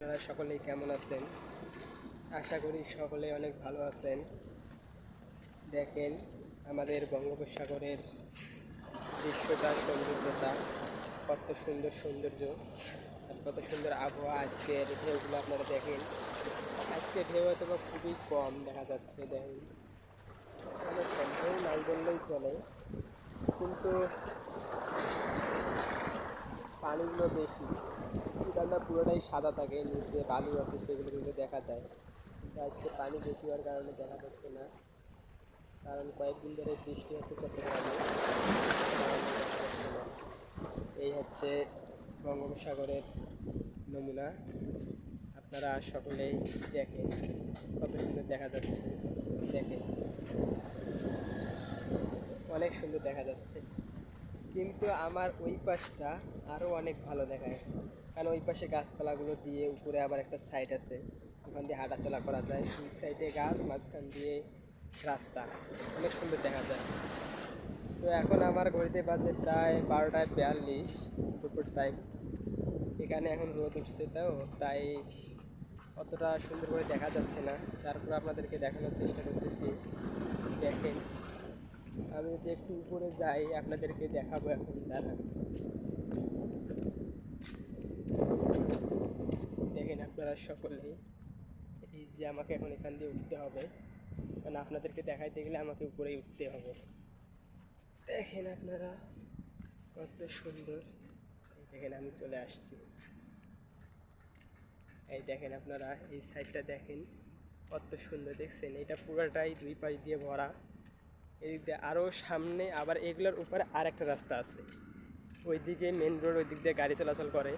আপনারা সকলেই কেমন আছেন? আশা করি সকলে অনেক ভালো আছেন। দেখেন, আমাদের বঙ্গোপসাগরের দৃশ্যটা সৌন্দর্যতা কত সুন্দর সৌন্দর্য আর কত সুন্দর আবহাওয়া আজকের ঢেউগুলো আপনারা দেখেন। আজকে ঢেউ হয়তো বা খুবই কম দেখা যাচ্ছে, দেখেন। অনেক কম ঢেউ নাই বললেই চলে। কিন্তু পানিগুলো বেশি। উড়ানটা পুরোটাই সাদা থাকে, নিচে বালু আছে সেগুলো কিন্তু দেখা যায়। কিন্তু আজকে পানি বেশি হওয়ার কারণে দেখা যাচ্ছে না। কারণ কয়েকদিন ধরে বৃষ্টি হচ্ছে চট্টগ্রামে। এই হচ্ছে বঙ্গোপসাগরের নমুনা। আপনারা সকলেই দেখেন, কত সুন্দর দেখা যাচ্ছে। দেখেন। অনেক সুন্দর দেখা যাচ্ছে। কিন্তু আমার ওই পাশটা আরও অনেক ভালো দেখায়। কারণ ওই পাশে গাছপালাগুলো দিয়ে উপরে আবার একটা সাইড আছে। ওখান দিয়ে হাঁটাচলা করা যায়। দুই সাইডে গাছ, মাঝখান দিয়ে রাস্তা। অনেক সুন্দর দেখা যায়। তো এখন আমার ঘড়িতে বাজে প্রায় বারোটায় বিয়াল্লিশ, দুপুর টাইম এখানে এখন রোদ উঠছে তো, তাই অতটা সুন্দর করে দেখা যাচ্ছে না। তারপর আপনাদেরকে দেখানোর চেষ্টা করতেছি। দেখেন। আমি যদি একটু উপরে যাই, আপনাদেরকে দেখাবো এখন দাঁড়ান দেখেন আপনারা সকলেই। এই যে আমাকে এখন এখান দিয়ে উঠতে হবে। কারণ আপনাদেরকে দেখাইতে গেলে আমাকে উপরেই উঠতে হবে। দেখেন আপনারা, কত সুন্দর। এই দেখেন, আমি চলে আসছি। এই দেখেন আপনারা, এই সাইডটা দেখেন, কত সুন্দর দেখছেন। এটা পুরোটাই দুই পাশ দিয়ে ভরা। এদিক দিয়ে আরও সামনে আবার এগুলোর উপরে আর একটা রাস্তা আছে। ওইদিকে মেন রোড ওই দিক দিয়ে গাড়ি চলাচল করে।